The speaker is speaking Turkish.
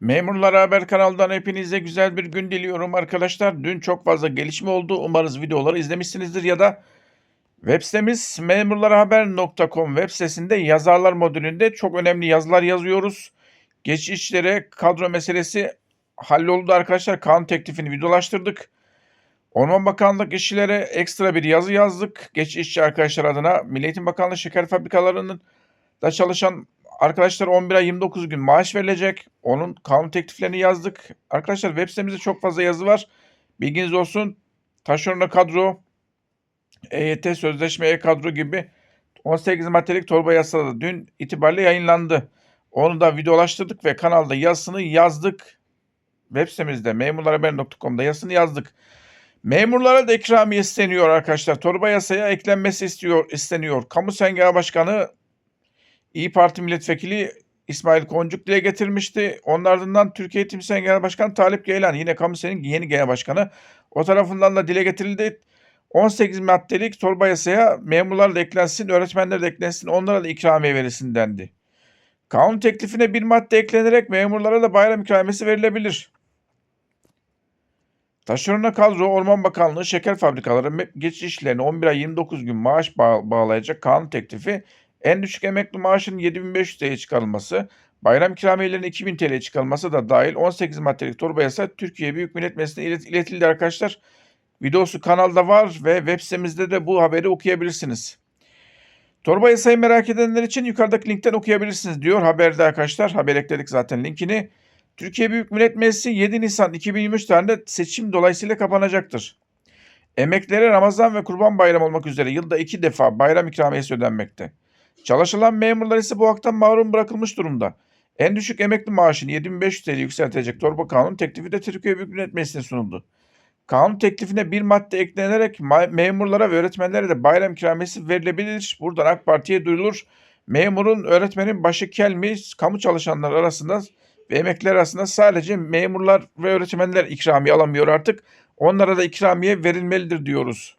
Memurlar Haber kanalından hepinize güzel bir gün diliyorum arkadaşlar. Dün çok fazla gelişme oldu. Umarız videoları izlemişsinizdir ya da web sitemiz memurlarhaber.com web sitesinde yazarlar modülünde çok önemli yazılar yazıyoruz. Geçişlere kadro meselesi halloldu arkadaşlar. Kanun teklifini videolaştırdık. Orman Bakanlık işçilere ekstra bir yazı yazdık. Geç işçi arkadaşlar adına Milli Eğitim Bakanlığı şeker fabrikalarının da çalışan arkadaşlar 11 ay 29 gün maaş verilecek. Onun kanun tekliflerini yazdık. Arkadaşlar web sitemizde çok fazla yazı var. Bilginiz olsun. Taşeronla kadro, EYT sözleşme e-kadro gibi 18 maddelik torba yasası da dün itibariyle yayınlandı. Onu da videolaştırdık ve kanalda yazısını yazdık. Web sitemizde memurlarhaber.com'da yazısını yazdık. Memurlara da ikramiye isteniyor arkadaşlar. Torba yasaya eklenmesi istiyor, isteniyor. Kamu Sengağı Başkanı İyi Parti Milletvekili İsmail Koncuk dile getirmişti. Onun ardından Türkiye Eğitim Sen Genel Başkanı Talip Geylan yine Kamu Sen'in yeni genel başkanı o tarafından da dile getirildi. 18 maddelik torba yasaya memurlar da eklensin, öğretmenler de eklensin, onlara da ikramiye verilsin dendi. Kanun teklifine bir madde eklenerek memurlara da bayram ikramiyesi verilebilir. Taşerona kadro Orman Bakanlığı şeker fabrikaları me- geçiş işlerine 11 ay 29 gün maaş bağ- bağlayacak kanun teklifi en düşük emekli maaşının 7500 TL'ye çıkarılması, bayram ikramiyelerinin 2000 TL'ye çıkarılması da dahil 18 maddelik torba yasa Türkiye Büyük Millet Meclisi'ne ilet- iletildi arkadaşlar. Videosu kanalda var ve web sitemizde de bu haberi okuyabilirsiniz. Torba yasayı merak edenler için yukarıdaki linkten okuyabilirsiniz diyor haberde arkadaşlar. Haber ekledik zaten linkini. Türkiye Büyük Millet Meclisi 7 Nisan 2023 tarihinde seçim dolayısıyla kapanacaktır. Emeklilere Ramazan ve Kurban Bayramı olmak üzere yılda iki defa bayram ikramiyesi ödenmekte. Çalışılan memurlar ise bu haktan mahrum bırakılmış durumda. En düşük emekli maaşını 7500 TL yükseltecek torba kanun teklifi de Türkiye Büyük Millet Meclisi'ne sunuldu. Kanun teklifine bir madde eklenerek memurlara ve öğretmenlere de bayram ikramiyesi verilebilir. Buradan AK Parti'ye duyurulur. Memurun, öğretmenin başı kel mi? Kamu çalışanlar arasında ve emekliler arasında sadece memurlar ve öğretmenler ikramiye alamıyor artık. Onlara da ikramiye verilmelidir diyoruz.